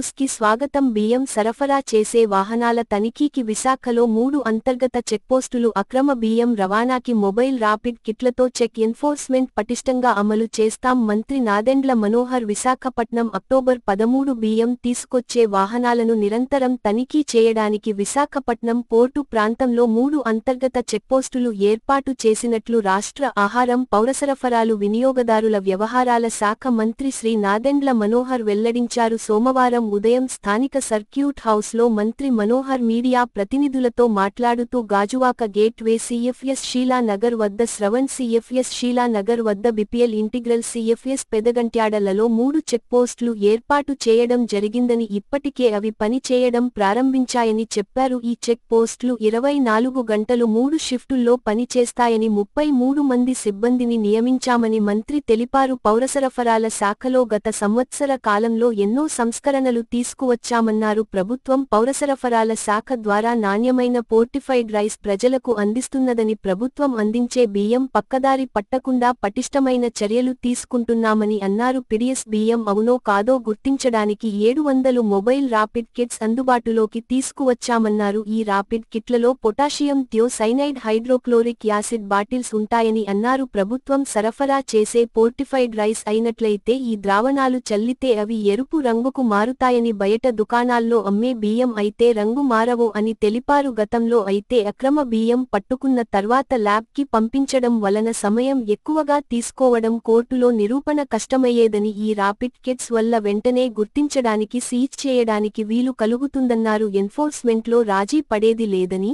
కి స్వాగతం బియ్యం సరఫరా చేసే వాహనాల తనిఖీకి విశాఖలో మూడు అంతర్గత చెక్పోస్టులు అక్రమ బియ్యం రవాణాకి మొబైల్ రాపిడ్ కిట్లతో చెక్ ఎన్ఫోర్స్మెంట్ పటిష్టంగా అమలు చేస్తాం మంత్రి నాదెండ్ల మనోహర్ విశాఖపట్నం అక్టోబర్ పదమూడు బియ్యం తీసుకొచ్చే వాహనాలను నిరంతరం తనిఖీ చేయడానికి విశాఖపట్నం పోర్టు ప్రాంతంలో మూడు అంతర్గత చెక్పోస్టులు ఏర్పాటు చేసినట్లు రాష్ట్ర ఆహారం పౌరసరఫరాలు వినియోగదారుల వ్యవహారాల శాఖ మంత్రి శ్రీ నాదెండ్ల మనోహర్ వెల్లడించారు. సోమవారం ఉదయం స్థానిక సర్క్యూట్ హౌస్లో మంత్రి మనోహర్ మీడియా ప్రతినిధులతో మాట్లాడుతూ Gajuwaka gateway CFS CFS Sheela Nagar వద్ద శ్రవణ్ సీఎఫ్ఎస్ షీలా నగర్ వద్ద బిపిఎల్ ఇంటిగ్రల్ సీఎఫ్ఎస్ పెదగంట్యాడలలో మూడు చెక్పోస్టులు ఏర్పాటు చేయడం జరిగిందని ఇప్పటికే అవి పని చేయడం ప్రారంభించాయని చెప్పారు. ఈ చెక్ పోస్టులు ఇరవై నాలుగు గంటలు మూడు షిఫ్టుల్లో పనిచేస్తాయని ముప్పై మూడు మంది సిబ్బందిని నియమించామని మంత్రి తెలిపారు. పౌరసరఫరాల శాఖలో గత సంవత్సర కాలంలో ఎన్నో సంస్కరణలు తీసుకువచ్చామన్నారు. ప్రభుత్వం పౌరసరఫరాల శాఖ ద్వారా నాణ్యమైన పోర్టిఫైడ్ రైస్ ప్రజలకు అందిస్తున్నదని ప్రభుత్వం అందించే బియ్యం పక్కదారి పట్టకుండా పటిష్టమైన చర్యలు తీసుకుంటున్నామని అన్నారు. పిడిఎస్ బియ్యం అవునో కాదో గుర్తించడానికి ఏడు వందలు మొబైల్ రాపిడ్ కిట్స్ అందుబాటులోకి తీసుకువచ్చామన్నారు. ఈ rapid కిట్లలో potassium thiocyanate hydrochloric acid bottles ఉంటాయని అన్నారు. ప్రభుత్వం సరఫరా చేసే పోర్టిఫైడ్ రైస్ అయినట్లయితే ఈ ద్రావణాలు చల్లితే అవి ఎరుపు రంగుకు మారుతాయి. ఉంటాయని బయట దుకాణాల్లో అమ్మే బియ్యం అయితే రంగు మారవు అని తెలిపారు. గతంలో అయితే అక్రమ బియ్యం పట్టుకున్న తర్వాత ల్యాబ్కి పంపించడం వలన సమయం ఎక్కువగా తీసుకోవడం కోర్టులో నిరూపణ కష్టమయ్యేదని ఈ రాపిడ్ కిట్స్ వల్ల వెంటనే గుర్తించడానికి సీజ్ చేయడానికి వీలు కలుగుతుందన్నారు. ఎన్ఫోర్స్మెంట్లో రాజీ పడేది లేదని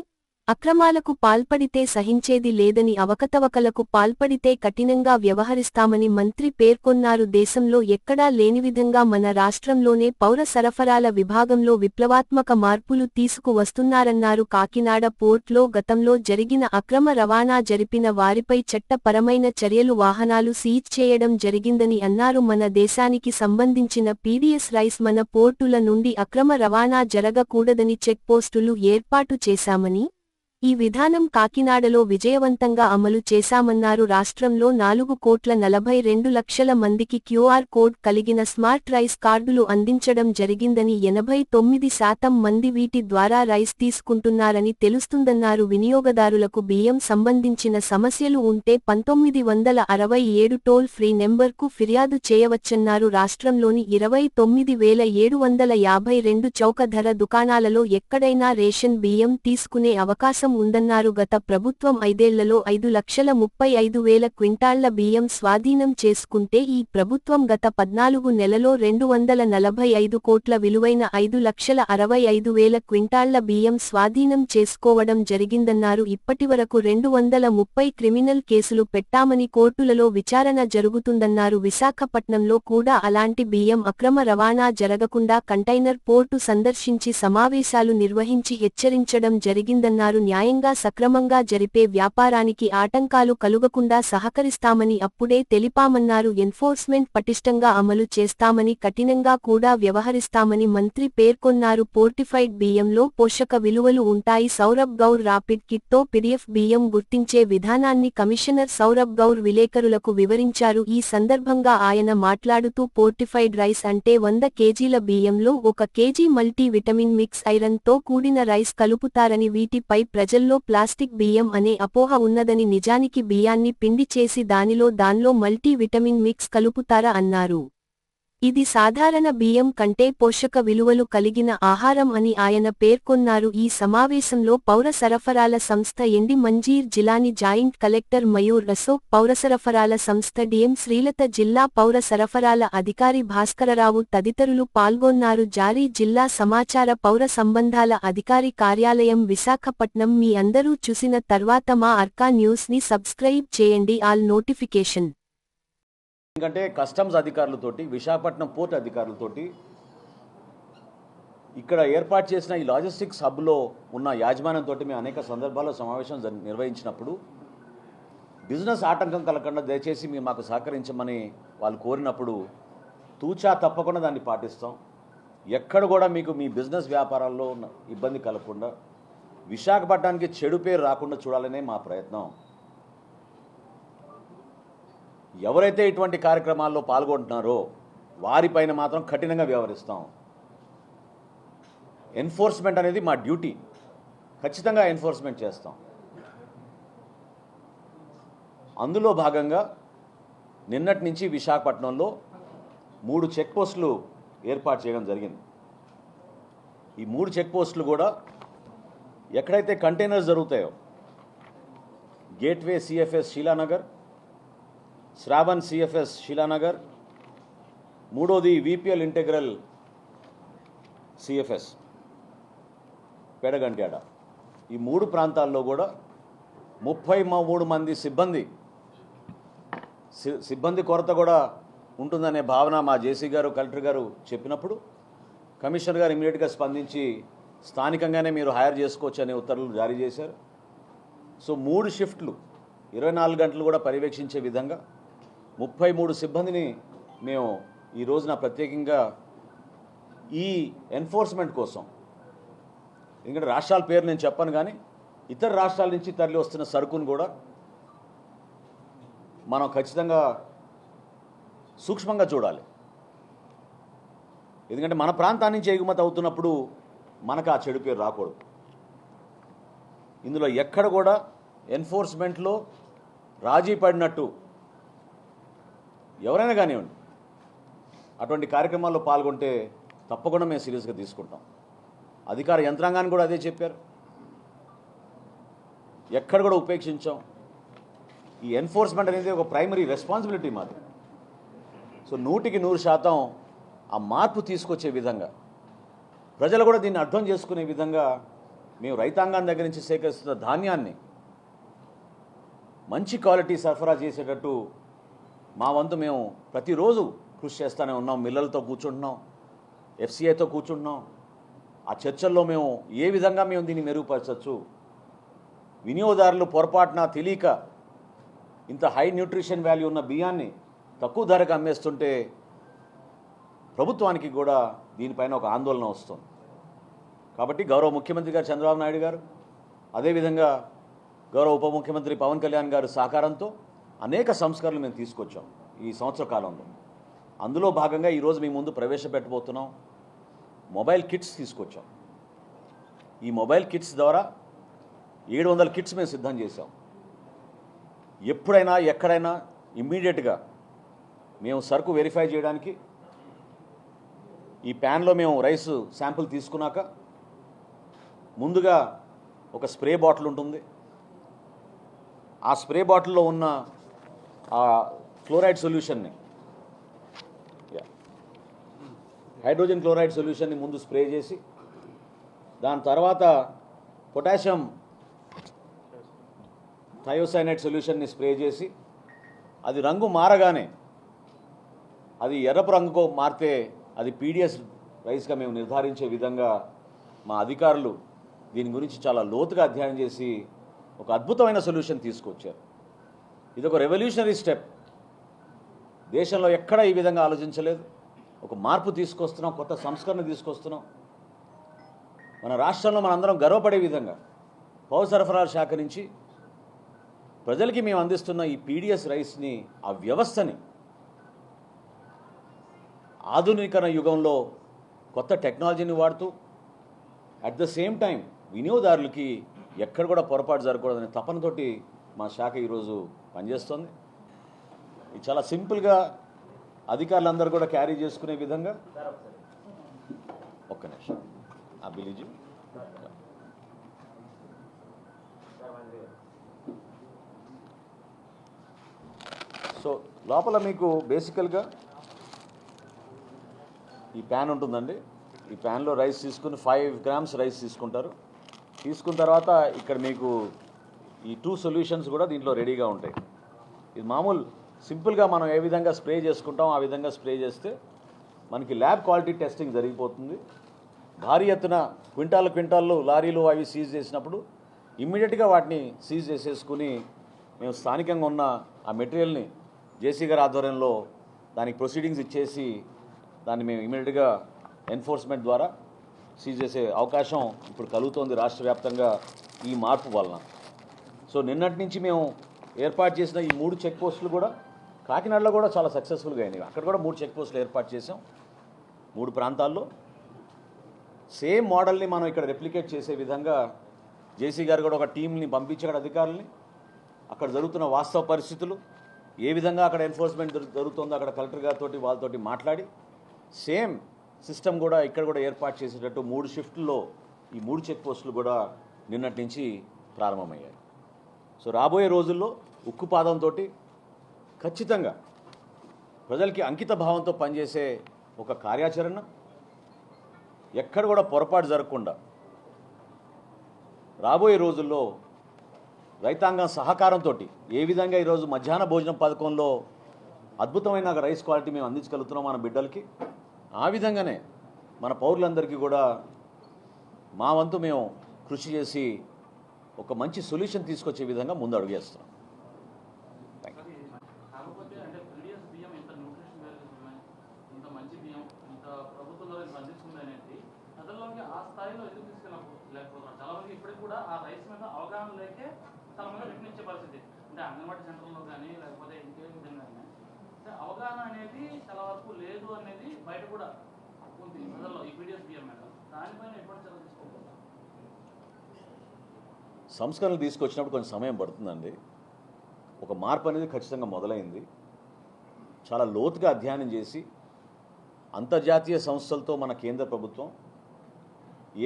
అక్రమాలకు పాల్పడితే సహించేది లేదని అవకతవకలకు పాల్పడితే కఠినంగా వ్యవహరిస్తామని మంత్రి పేర్కొన్నారు. దేశంలో ఎక్కడా లేని విధంగా మన రాష్ట్రంలోనే పౌర సరఫరాల విభాగంలో విప్లవాత్మక మార్పులు తీసుకువస్తున్నారన్నారు. కాకినాడ పోర్ట్లో గతంలో జరిగిన అక్రమ రవాణా జరిపిన వారిపై చట్టపరమైన చర్యలు వాహనాలు సీజ్ చేయడం జరిగిందని అన్నారు. మన దేశానికి సంబంధించిన పీడీఎస్ రైస్ మన పోర్టుల నుండి అక్రమ రవాణా జరగకూడదని చెక్పోస్టులు ఏర్పాటు చేశామని ఈ విధానం కాకినాడలో విజయవంతంగా అమలు చేశామన్నారు. రాష్ట్రంలో నాలుగు కోట్ల నలభై రెండు లక్షల మందికి క్యూఆర్ కోడ్ కలిగిన స్మార్ట్ రైస్ కార్డులు అందించడం జరిగిందని ఎనభై తొమ్మిది శాతం మంది వీటి ద్వారా రైస్ తీసుకుంటున్నారని తెలుస్తుందన్నారు. వినియోగదారులకు బియ్యం సంబంధించిన సమస్యలు ఉంటే పంతొమ్మిది వందల అరవై ఏడు టోల్ ఫ్రీ నెంబర్కు ఫిర్యాదు చేయవచ్చన్నారు. రాష్ట్రంలోని ఇరవై తొమ్మిది వేల ఏడు వందల యాభై రెండు చౌక ధర దుకాణాలలో ఎక్కడైనా రేషన్ బియ్యం తీసుకునే అవకాశం ఉందన్నారు. గత ప్రభుత్వం ఐదేళ్ళలో ఐదు లక్షల ముప్పై ఐదు వేల క్వింటాళ్ళ బియ్యం స్వాధీనం చేసుకుంటే ఈ ప్రభుత్వం గత పద్నాలుగు నెలలో రెండు వందల నలభై ఐదు కోట్ల విలువైన ఐదు లక్షల అరవై ఐదు వేల క్వింటాళ్ళ బియ్యం స్వాధీనం చేసుకోవడం జరిగిందన్నారు. ఇప్పటివరకు రెండు వందల ముప్పై క్రిమినల్ కేసులు పెట్టామని కోర్టులలో విచారణ జరుగుతుందన్నారు. విశాఖపట్నంలో కూడా అలాంటి బియ్యం అక్రమ రవాణా జరగకుండా కంటైనర్ పోర్టు సందర్శించి సమావేశాలు నిర్వహించి హెచ్చరించడం జరిగిందన్నారు. న్యాయంగా సక్రమంగా జరిపే వ్యాపారానికి ఆటంకాలు కలుగకుండా సహకరిస్తామని అప్పుడే తెలిపామన్నారు. ఎన్ఫోర్స్మెంట్ పటిష్టంగా అమలు చేస్తామని కఠినంగా కూడా వ్యవహరిస్తామని మంత్రి పేర్కొన్నారు. పోర్టిఫైడ్ బియ్యంలో పోషక విలువలు ఉంటాయి. సౌరభ్ గౌర్ రాపిడ్ కిట్తో పిడిఎఫ్ బియ్యం గుర్తించే విధానాన్ని కమిషనర్ సౌరభ్ గౌర్ విలేకరులకు వివరించారు. ఈ సందర్భంగా ఆయన మాట్లాడుతూ పోర్టిఫైడ్ రైస్ అంటే వంద కేజీల బియ్యంలో ఒక కేజీ మల్టీ విటమిన్ మిక్స్ ఐరన్తో కూడిన రైస్ కలుపుతారని వీటిపై ప్రజల్లో ప్లాస్టిక్ బియ్యం అనే అపోహ ఉన్నదని నిజానికి బియ్యాన్ని పిండి చేసి దానిలో దాన్లో మల్టీ విటమిన్ మిక్స్ కలుపుతారా అన్నారు. ఇది సాధారణ బియ్యం కంటే పోషక విలువలు కలిగిన ఆహారం అని ఆయన పేర్కొన్నారు. ఈ సమావేశంలో పౌర సరఫరాల సంస్థ MD Manjir Jilani joint collector Mayur Ashok పౌర సరఫరాల సంస్థ డిఎం శ్రీలత జిల్లా పౌర సరఫరాల అధికారి భాస్కరరావు తదితరులు పాల్గొన్నారు. జారీ జిల్లా సమాచార పౌర సంబంధాల అధికారి కార్యాలయం విశాఖపట్నం. మీ అందరూ చూసిన తర్వాత మా అర్కా న్యూస్ని సబ్స్క్రైబ్ చేయండి. ఆల్ నోటిఫికేషన్ ఎందుకంటే కస్టమ్స్ అధికారులతోటి విశాఖపట్నం పోర్ట్ అధికారులతోటి ఇక్కడ ఏర్పాటు చేసిన ఈ లాజిస్టిక్స్ హబ్లో ఉన్న యాజమాన్యంతో మేము అనేక సందర్భాల్లో సమావేశం నిర్వహించినప్పుడు బిజినెస్ ఆటంకం కలగకుండా దయచేసి మీరు మాకు సహకరించమని వాళ్ళు కోరినప్పుడు తూచా తప్పకుండా దాన్ని పాటిస్తాం. ఎక్కడ కూడా మీకు మీ బిజినెస్ వ్యాపారాల్లో ఉన్న ఇబ్బంది కలగకుండా విశాఖపట్నానికి చెడు పేరు రాకుండా చూడాలనే మా ప్రయత్నం. ఎవరైతే ఇటువంటి కార్యక్రమాల్లో పాల్గొంటున్నారో వారిపైన మాత్రం కఠినంగా వ్యవహరిస్తాం. ఎన్ఫోర్స్మెంట్ అనేది మా డ్యూటీ. ఖచ్చితంగా ఎన్ఫోర్స్మెంట్ చేస్తాం. అందులో భాగంగా నిన్నటి నుంచి విశాఖపట్నంలో మూడు చెక్ పోస్టులు ఏర్పాటు చేయడం జరిగింది. ఈ మూడు చెక్ పోస్టులు కూడా ఎక్కడైతే కంటైనర్స్ జరుగుతాయో gateway CFS Sheelanagar Shravan CFS Sheelanagar. మూడోది విపిఎల్ ఇంటెగ్రల్ సిఎఫ్ఎస్ పెడగంట్యాడ. ఈ మూడు ప్రాంతాల్లో కూడా ముప్పై మూడు మంది సిబ్బంది సి- సిబ్బంది కొరత కూడా ఉంటుందనే భావన మా జేసీ గారు కలెక్టర్ గారు చెప్పినప్పుడు కమిషనర్ గారు ఇమీడియట్గా స్పందించి స్థానికంగానే మీరు హైర్ చేసుకోవచ్చు అనే ఉత్తర్వులు జారీ చేశారు. సో మూడు షిఫ్ట్లు ఇరవై నాలుగు గంటలు కూడా పర్యవేక్షించే విధంగా ముప్పై మూడు సిబ్బందిని మేము ఈ రోజున ప్రత్యేకంగా ఈ ఎన్ఫోర్స్మెంట్ కోసం ఎందుకంటే రాష్ట్రాల పేరు నేను చెప్పను కానీ ఇతర రాష్ట్రాల నుంచి తరలి వస్తున్న సరుకును కూడా మనం ఖచ్చితంగా సూక్ష్మంగా చూడాలి. ఎందుకంటే మన ప్రాంతాన్ని నుంచి ఎగుమతి అవుతున్నప్పుడు మనకు ఆ చెడు పేరు రాకూడదు. ఇందులో ఎక్కడ కూడా ఎన్ఫోర్స్మెంట్లో రాజీ పడినట్టు ఎవరైనా కానివ్వండి అటువంటి కార్యక్రమాల్లో పాల్గొంటే తప్పకుండా మేము సీరియస్గా తీసుకుంటాం. అధికార యంత్రాంగాన్ని కూడా అదే చెప్పారు. ఎక్కడ కూడా ఉపేక్షించాం. ఈ ఎన్ఫోర్స్మెంట్ అనేది ఒక ప్రైమరీ రెస్పాన్సిబిలిటీ మాది. సో నూటికి నూరు శాతం ఆ మార్పు తీసుకొచ్చే విధంగా ప్రజలు కూడా దీన్ని అర్థం చేసుకునే విధంగా మేము రైతాంగాన్ని దగ్గర నుంచి సేకరిస్తున్న ధాన్యాన్ని మంచి క్వాలిటీ సరఫరా చేసేటట్టు మా వంతు మేము ప్రతిరోజు కృషి చేస్తూనే ఉన్నాం. మిల్లలతో కూర్చుంటున్నాం. ఎఫ్సిఐతో కూర్చుంటున్నాం. ఆ చర్చల్లో మేము ఏ విధంగా మేము దీన్ని మెరుగుపరచవచ్చు వినియోగదారులు పొరపాటున తెలియక ఇంత హై న్యూట్రిషన్ వాల్యూ ఉన్న బియ్యాన్ని తక్కువ ధరకు అమ్మేస్తుంటే ప్రభుత్వానికి కూడా దీనిపైన ఒక ఆందోళన వస్తుంది. కాబట్టి గౌరవ ముఖ్యమంత్రి గారు చంద్రబాబు నాయుడు గారు అదేవిధంగా గౌరవ ఉప ముఖ్యమంత్రి పవన్ కళ్యాణ్ గారు సహకారంతో అనేక సంస్కరణలు మేము తీసుకొచ్చాం ఈ సంవత్సర కాలంలో. అందులో భాగంగా ఈరోజు మీ ముందు ప్రవేశపెట్టబోతున్నాం. మొబైల్ కిట్స్ తీసుకొచ్చాం. ఈ మొబైల్ కిట్స్ ద్వారా ఏడు వందల కిట్స్ మేము సిద్ధం చేశాం. ఎప్పుడైనా ఎక్కడైనా ఇమ్మీడియట్గా మేము సరుకు వెరిఫై చేయడానికి ఈ ప్యాన్లో మేము రైస్ శాంపుల్ తీసుకున్నాక ముందుగా ఒక స్ప్రే బాటిల్ ఉంటుంది. ఆ స్ప్రే బాటిల్లో ఉన్న ఆ క్లోరైడ్ సొల్యూషన్ని. హైడ్రోజన్ క్లోరైడ్ సొల్యూషన్ని ముందు స్ప్రే చేసి దాని తర్వాత పొటాషియం థయోసైనైడ్ సొల్యూషన్ని స్ప్రే చేసి అది రంగు మారగానే అది ఎర్రపు రంగుకో మారితే అది పీడిఎస్ రైస్గా మేము నిర్ధారించే విధంగా మా అధికారులు దీని గురించి చాలా లోతుగా అధ్యయనం చేసి ఒక అద్భుతమైన సొల్యూషన్ తీసుకొచ్చారు. ఇది ఒక రెవల్యూషనరీ స్టెప్ దేశంలో ఎక్కడ ఈ విధంగా ఆలోచించలేదు. ఒక మార్పు తీసుకొస్తున్నాం కొత్త సంస్కరణ తీసుకొస్తున్నాం. మన రాష్ట్రంలో మనందరం గర్వపడే విధంగా పౌర సరఫరాల శాఖ నుంచి ప్రజలకి మేము అందిస్తున్న ఈ పీడిఎస్ రైస్ని ఆ వ్యవస్థని ఆధునీకరణ యుగంలో కొత్త టెక్నాలజీని వాడుతూ అట్ ద సేమ్ టైం వినియోగదారులకి ఎక్కడ కూడా పొరపాటు జరగకూడదనే తపనతోటి మా శాఖ ఈరోజు పనిచేస్తుంది. ఇది చాలా సింపుల్గా అధికారులందరూ కూడా క్యారీ చేసుకునే విధంగా ఒక్క నిమిషం. ఆ బిలీజు సో లోపల మీకు బేసికల్గా ఈ ప్యాన్ ఉంటుందండి. ఈ ప్యాన్లో రైస్ తీసుకుని ఫైవ్ గ్రామ్స్ రైస్ తీసుకుంటారు. తీసుకున్న తర్వాత ఇక్కడ మీకు ఈ టూ సొల్యూషన్స్ కూడా దీంట్లో రెడీగా ఉంటాయి. ఇది మామూలు సింపుల్గా మనం ఏ విధంగా స్ప్రే చేసుకుంటాం ఆ విధంగా స్ప్రే చేస్తే మనకి ల్యాబ్ క్వాలిటీ టెస్టింగ్ జరిగిపోతుంది. భారీ ఎత్తున క్వింటాల్ క్వింటాల్లో లారీలు అవి సీజ్ చేసినప్పుడు ఇమ్మీడియట్గా వాటిని సీజ్ చేసేసుకుని మేము స్థానికంగా ఉన్న ఆ మెటీరియల్ని జేసీ గారి ఆధ్వర్యంలో దానికి ప్రొసీడింగ్స్ ఇచ్చేసి దాన్ని మేము ఇమీడియట్గా ఎన్ఫోర్స్మెంట్ ద్వారా సీజ్ చేసే అవకాశం ఇప్పుడు కలుగుతోంది రాష్ట్ర వ్యాప్తంగా ఈ మార్పు వలన. సో నిన్నటి నుంచి మేము ఏర్పాటు చేసిన ఈ మూడు చెక్ పోస్టులు కూడా కాకినాడలో కూడా చాలా సక్సెస్ఫుల్గా అయినాయి. అక్కడ కూడా మూడు చెక్ పోస్టులు ఏర్పాటు చేసాం మూడు ప్రాంతాల్లో. సేమ్ మోడల్ని మనం ఇక్కడ రెప్లికేట్ చేసే విధంగా జేసీ గారు కూడా ఒక టీంని పంపించాడు అధికారుల్ని. అక్కడ జరుగుతున్న వాస్తవ పరిస్థితులు ఏ విధంగా అక్కడ ఎన్ఫోర్స్మెంట్ జరుగుతుందో అక్కడ కలెక్టర్ గారితో వాళ్ళతోటి మాట్లాడి సేమ్ సిస్టమ్ కూడా ఇక్కడ కూడా ఏర్పాటు చేసేటట్టు మూడు షిఫ్ట్లో ఈ మూడు చెక్ పోస్టులు కూడా నిన్నటి నుంచి ప్రారంభమయ్యాయి. సో రాబోయే రోజుల్లో ఉక్కుపాదంతో ఖచ్చితంగా ప్రజలకి అంకిత భావంతో పనిచేసే ఒక కార్యాచరణ ఎక్కడ కూడా పొరపాటు జరగకుండా రాబోయే రోజుల్లో రైతాంగం సహకారంతో ఏ విధంగా ఈరోజు మధ్యాహ్న భోజనం పథకంలో అద్భుతమైన రైస్ క్వాలిటీ మేము అందించగలుగుతున్నాం మన బిడ్డలకి ఆ విధంగానే మన పౌరులందరికీ కూడా మా వంతు మేము కృషి చేసి ఒక మంచి సొల్యూషన్ తీసుకొచ్చే విధంగా ముందు అడుగేస్తున్నాం కాకపోతే అంటే బియ్యం ఇంత న్యూట్రిషన్ ఇంత మంచి బియ్యం ఇంత ప్రభుత్వంలో ఆ స్థాయిలో కూడా ఆ మీద అవగాహన లేకే పరిస్థితి. అంటే కానీ లేకపోతే అంటే అవగాహన అనేది చాలా వరకు లేదు అనేది బయట కూడా ఉంది ప్రజల్లో ఈ పీడిఎస్ బియ్యం మేడం దానిపైన ఎప్పుడు సంస్కరణలు తీసుకొచ్చినప్పుడు కొంచెం సమయం పడుతుందండి. ఒక మార్పు అనేది ఖచ్చితంగా మొదలైంది. చాలా లోతుగా అధ్యయనం చేసి అంతర్జాతీయ సంస్థలతో మన కేంద్ర ప్రభుత్వం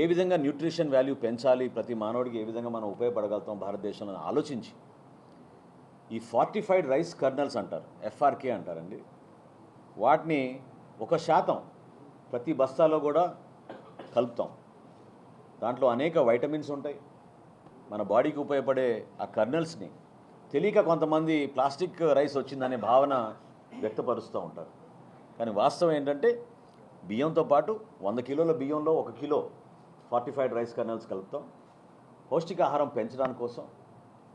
ఏ విధంగా న్యూట్రిషన్ వాల్యూ పెంచాలి ప్రతి మానవుడికి ఏ విధంగా మనం ఉపయోగపడగలుగుతాం భారతదేశంలో అని ఆలోచించి ఈ ఫార్టిఫైడ్ రైస్ కర్నల్స్ అంటారు ఎఫ్ఆర్కే అంటారండి. వాటిని ఒక శాతం ప్రతి బస్తాలో కూడా కలుపుతాం. దాంట్లో అనేక వైటమిన్స్ ఉంటాయి. మన బాడీకి ఉపయోగపడే ఆ కర్నల్స్ని తెలియక కొంతమంది ప్లాస్టిక్ రైస్ వచ్చిందనే భావన వ్యక్తపరుస్తూ ఉంటారు. కానీ వాస్తవం ఏంటంటే బియ్యంతో పాటు వంద కిలోల బియ్యంలో ఒక కిలో ఫార్టిఫైడ్ రైస్ కర్నల్స్ కలుపుతాం. పౌష్టికాహారం పెంచడానికి కోసం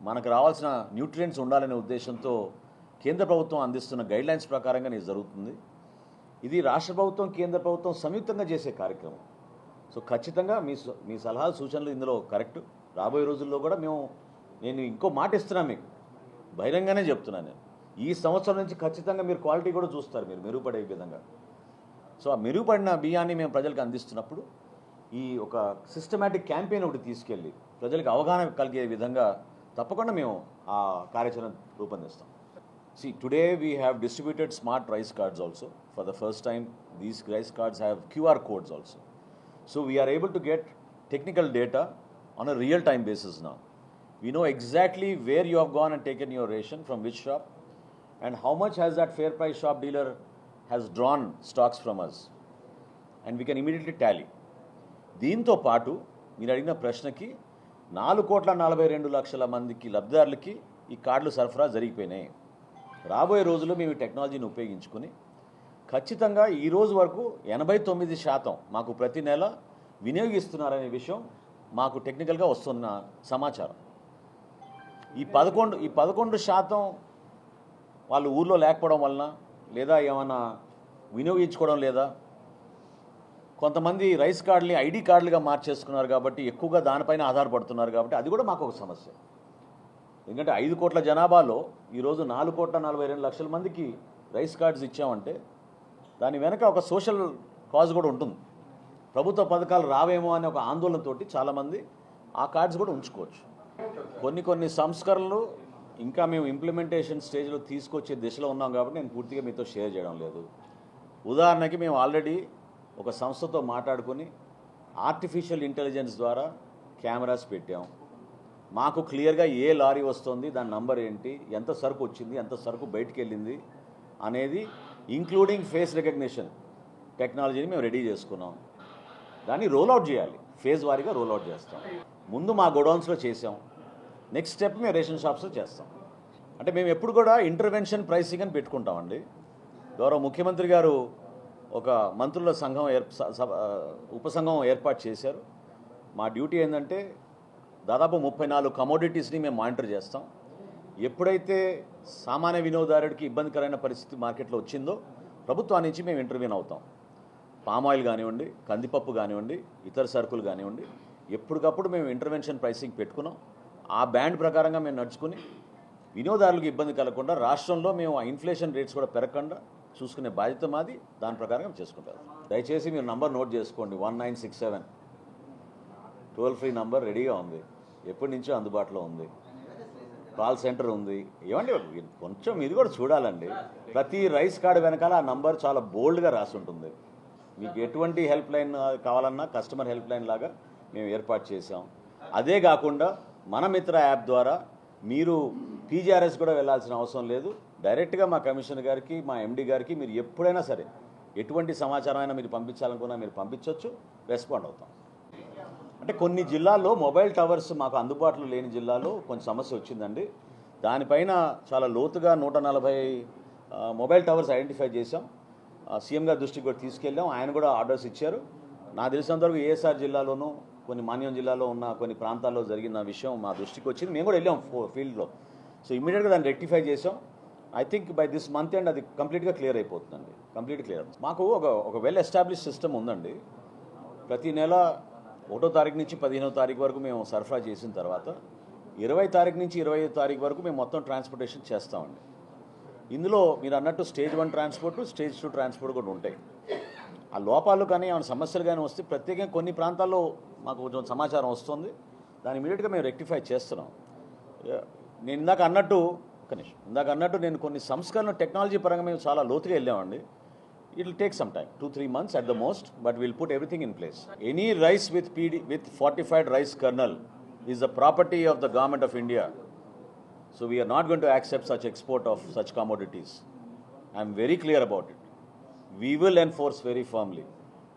మనకు రావాల్సిన న్యూట్రియంట్స్ ఉండాలనే ఉద్దేశంతో కేంద్ర ప్రభుత్వం అందిస్తున్న గైడ్లైన్స్ ప్రకారంగా ఇది జరుగుతుంది. ఇది రాష్ట్ర ప్రభుత్వం కేంద్ర ప్రభుత్వం సంయుక్తంగా చేసే కార్యక్రమం. సో ఖచ్చితంగా మీ మీ సలహాలు సూచనలు ఇందులో కరెక్ట్. రాబోయే రోజుల్లో కూడా మేము నేను ఇంకో మాట ఇస్తున్నాను మీకు బహిరంగానే చెప్తున్నాను నేను ఈ సంవత్సరం నుంచి ఖచ్చితంగా మీరు క్వాలిటీ కూడా చూస్తారు మీరు మెరుగుపడే విధంగా సో ఆ మెరుగుపడిన బియ్యాన్ని మేము ప్రజలకు అందిస్తున్నప్పుడు ఈ ఒక సిస్టమేటిక్ క్యాంపెయిన్ ఒకటి తీసుకెళ్ళి ప్రజలకు అవగాహన కలిగే విధంగా తప్పకుండా మేము ఆ కార్యాచరణ రూపొందిస్తాం See, today we have distributed smart rice cards also. For the first time, these rice cards have QR codes also. So we are able to get technical data on a real time basis now. We know exactly where you have gone and taken your ration from which shop and how much has that fair price shop dealer has drawn stocks from us. And we can immediately tally. దీంతో పాటు మీరు అడిగిన ప్రశ్నకి నాలుగు కోట్ల నలభై రెండు లక్షల మందికి లబ్ధిదారులకి ఈ కార్డులు సరఫరా జరిగిపోయినాయి రాబోయే రోజుల్లో మేము ఈ టెక్నాలజీని ఉపయోగించుకుని ఖచ్చితంగా ఈ రోజు వరకు ఎనభై తొమ్మిది శాతం మాకు ప్రతి నెల వినియోగిస్తున్నారనే విషయం మాకు టెక్నికల్గా వస్తున్న సమాచారం. ఈ పదకొండు ఈ పదకొండు శాతం వాళ్ళు ఊర్లో లేకపోవడం వలన లేదా ఏమైనా వినియోగించుకోవడం లేదా కొంతమంది రైస్ కార్డుని ఐడి కార్డులుగా మార్చేసుకున్నారు కాబట్టి ఎక్కువగా దానిపైన ఆధారపడుతున్నారు కాబట్టి అది కూడా మాకు ఒక సమస్య. ఎందుకంటే ఐదు కోట్ల జనాభాలో ఈరోజు నాలుగు కోట్ల నలభై రెండు లక్షల మందికి రైస్ కార్డ్స్ ఇచ్చామంటే దాని వెనక ఒక సోషల్ కాజ్ కూడా ఉంటుంది. ప్రభుత్వ పథకాలు రావేమో అనే ఒక ఆందోళనతో చాలామంది ఆ కార్డ్స్ కూడా ఉంచుకోవచ్చు. కొన్ని కొన్ని సంస్కరణలు ఇంకా మేము ఇంప్లిమెంటేషన్ స్టేజ్లో తీసుకొచ్చే దిశలో ఉన్నాం కాబట్టి నేను పూర్తిగా మీతో షేర్ చేయడం లేదు. ఉదాహరణకి మేము ఆల్రెడీ ఒక సంస్థతో మాట్లాడుకొని ఆర్టిఫిషియల్ ఇంటెలిజెన్స్ ద్వారా కెమెరాస్ పెట్టాం. మాకు క్లియర్గా ఏ లారీ వస్తుంది దాని నంబర్ ఏంటి ఎంత సరుకు వచ్చింది ఎంత సరుకు బయటికి వెళ్ళింది అనేది ఇంక్లూడింగ్ ఫేస్ రికగ్నిషన్ టెక్నాలజీని మేము రెడీ చేసుకున్నాం. దాన్ని రోల్అవుట్ చేయాలి. ఫేజ్ వారీగా రోల్అవుట్ చేస్తాం. ముందు మా గోడౌన్స్లో చేసాం. నెక్స్ట్ స్టెప్ మేము రేషన్ షాప్స్లో చేస్తాం. అంటే మేము ఎప్పుడు కూడా ఇంటర్వెన్షన్ ప్రైసింగ్ అని పెట్టుకుంటామండి. గౌరవ ముఖ్యమంత్రి గారు ఒక మంత్రుల సంఘం ఏర్ప ఉపసంఘం ఏర్పాటు చేశారు. మా డ్యూటీ ఏంటంటే దాదాపు ముప్పై నాలుగు కమోడిటీస్ని మేము మానిటర్ చేస్తాం. ఎప్పుడైతే సామాన్య వినియోగదారుడికి ఇబ్బందికరమైన పరిస్థితి మార్కెట్లో వచ్చిందో ప్రభుత్వానికి మేము ఇంటర్వ్యూన్ అవుతాం. పామాయిల్ కానివ్వండి కందిపప్పు కానివ్వండి ఇతర సరుకులు కానివ్వండి ఎప్పటికప్పుడు మేము ఇంటర్వెన్షన్ ప్రైసింగ్ పెట్టుకున్నాం. ఆ బ్యాండ్ ప్రకారంగా మేము నడుచుకుని వినియోగదారులకు ఇబ్బంది కలగకుండా రాష్ట్రంలో మేము ఆ ఇన్ఫ్లేషన్ రేట్స్ కూడా పెరగకుండా చూసుకునే బాధ్యత మాది. దాని ప్రకారం చేసుకుంటారు దయచేసి మీరు నంబర్ నోట్ చేసుకోండి. One nine six seven toll free number రెడీగా ఉంది. ఎప్పటి నుంచో అందుబాటులో ఉంది. కాల్ సెంటర్ ఉంది. ఏమండి కొంచెం ఇది కూడా చూడాలండి. ప్రతి రైస్ కార్డు వెనకాల ఆ నంబర్ చాలా బోల్డ్గా రాసి ఉంటుంది మీకు ఎటువంటి హెల్ప్ లైన్ కావాలన్నా కస్టమర్ హెల్ప్ లైన్ లాగా మేము ఏర్పాటు చేసాం అదే కాకుండా మన మిత్ర యాప్ ద్వారా మీరు పీజీఆర్ఎస్ కూడా వెళ్ళాల్సిన అవసరం లేదు. డైరెక్ట్గా మా కమిషనర్ గారికి మా ఎండీ గారికి మీరు ఎప్పుడైనా సరే ఎటువంటి సమాచారం అయినా మీరు పంపించాలనుకున్నా మీరు పంపించవచ్చు రెస్పాండ్ అవుతాం. అంటే కొన్ని జిల్లాల్లో మొబైల్ టవర్స్ మాకు అందుబాటులో లేని జిల్లాలో కొంచెం సమస్య వచ్చిందండి. దానిపైన చాలా లోతుగా నూట నలభై మొబైల్ టవర్స్ ఐడెంటిఫై చేసాం సీఎం గారి దృష్టికి కూడా తీసుకెళ్ళాం. ఆయన కూడా ఆర్డర్స్ ఇచ్చారు. నాకు తెలిసినంతవరకు ఏఎస్ఆర్ జిల్లాలోనూ కొన్ని మాన్యం జిల్లాలో ఉన్న కొన్ని ప్రాంతాల్లో జరిగిన విషయం మా దృష్టికి వచ్చింది. మేము కూడా వెళ్ళాం ఫీల్డ్లో. సో ఇమీడియట్గా దాన్ని రెక్టిఫై చేసాం I think by this month and అది కంప్లీట్గా క్లియర్ అయిపోతుందండి. Complete clear. మాకు ఒక ఒక వెల్ ఎస్టాబ్లిష్ సిస్టమ్ ఉందండి. ప్రతి నెల ఒకటో తారీఖు నుంచి పదిహేనో తారీఖు వరకు మేము సరఫరా చేసిన తర్వాత ఇరవై తారీఖు నుంచి ఇరవై తారీఖు వరకు మేము మొత్తం ట్రాన్స్పోర్టేషన్ చేస్తామండి. ఇందులో మీరు అన్నట్టు stage one transport stage two transport కూడా ఉంటాయి. ఆ లోపాలు కానీ ఏమైనా సమస్యలు కానీ వస్తే ప్రత్యేకంగా కొన్ని ప్రాంతాల్లో మాకు కొంచెం సమాచారం వస్తుంది. దాన్ని ఇమీడియట్గా మేము రెక్టిఫై చేస్తున్నాం. నేను ఇందాక అన్నట్టు ఒక నిమిషం ఇందాక అన్నట్టు నేను కొన్ని సంస్కరణ టెక్నాలజీ పరంగా మేము చాలా లోతుగా వెళ్ళామండి. It will take some time two three months at the most but will put everything in place any rice with PD with fortified rice kernel is the property of the government of India So we are not going to accept such export of such commodities. I am very clear about it. We will enforce very firmly.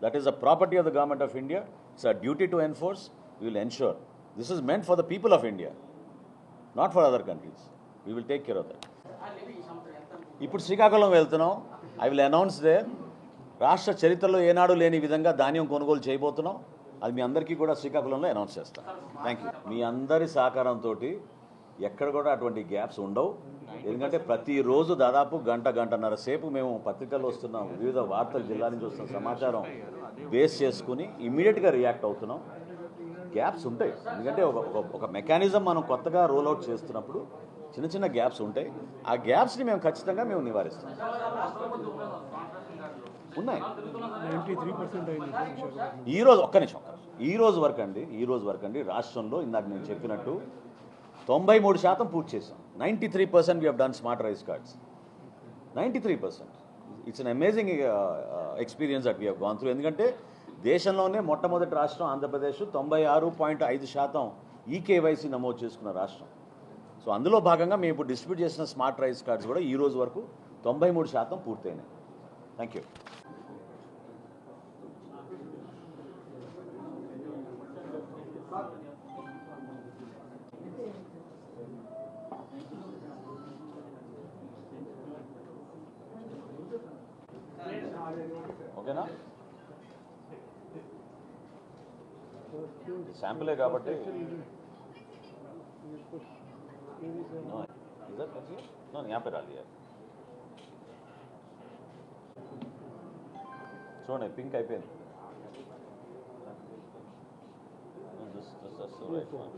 That is a property of the government of India. It's our duty to enforce. We will ensure. This is meant for the people of India, not for other countries. We will take care of that. ఇప్పుడు శ్రీకాకుళం వెళ్తున్నాం I will announce they రాష్ట్ర చరిత్రలో ఏనాడు లేని విధంగా ధాన్యం కొనుగోలు చేయబోతున్నాం అది మీ అందరికీ కూడా శ్రీకాకుళంలో అనౌన్స్ చేస్తాం థ్యాంక్ యూ మీ అందరి సహకారంతో ఎక్కడ కూడా అటువంటి గ్యాప్స్ ఉండవు. ఎందుకంటే ప్రతిరోజు దాదాపు గంట గంటన్నర సేపు మేము పత్రికల్లో వస్తున్నాం వివిధ వార్తలు జిల్లా నుంచి వస్తున్న సమాచారం బేస్ చేసుకుని ఇమీడియట్గా రియాక్ట్ అవుతున్నాం. గ్యాప్స్ ఉంటాయి. ఎందుకంటే ఒక ఒక మెకానిజం మనం కొత్తగా రోల్ అవుట్ చేస్తున్నప్పుడు చిన్న చిన్న గ్యాప్స్ ఉంటాయి. ఆ గ్యాప్స్ని మేము ఖచ్చితంగా మేము నివారిస్తాం. ఉన్నాయి. నైంటీ త్రీ పర్సెంట్ అయింది సార్ విశాఖపట్నం ఈ రోజు ఒక్క నిమిషం ఒక్క నిమిషం. ఈ రోజు వరకు అండి ఈ రోజు వరకు అండి రాష్ట్రంలో ఇందాక నేను చెప్పినట్టు తొంభై మూడు శాతం పూర్తి చేసాం ninety three percent we done smart rice cards ninety three percent. It's an amazing experience at we gone through ఎందుకంటే దేశంలోనే మొట్టమొదటి రాష్ట్రం ఆంధ్రప్రదేశ్ తొంభై ఆరు పాయింట్ ఐదు శాతం ఈకేవైసీ నమోదు చేసుకున్న రాష్ట్రం. సో అందులో భాగంగా మేము ఇప్పుడు డిస్ట్రిబ్యూట్ చేసిన స్మార్ట్ రైస్ కార్డ్స్ కూడా ఈ రోజు వరకు తొంభై మూడు శాతం పూర్తయినాయి. థ్యాంక్ యూ ఓకేనా శాంపులే కాబట్టి No, is that okay? No, यहाँ पे डालिए చూడండి పింక్ అయిపోయింది This- this- that's the right one.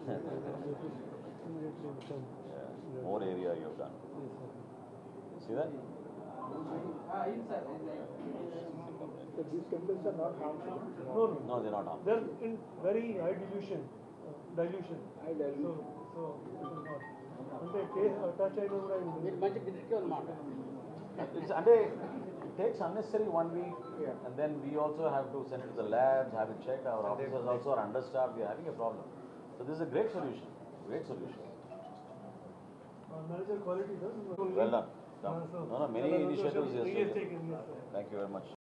These chemicals are not harmful? No, no. No, they're not harmful. They're in very high dilution. Uh, dilution. High dilution. So, so touch It It's it takes unnecessary one week yeah. and then we also have to send it to the labs, have it checked. Our and officers also are understaffed. We are having a problem. So this is a great solution. Great solution. Uh, manager quality, does. Well done. Done. No, no, many initiatives He has yesterday. taken, yes. Thank you very much.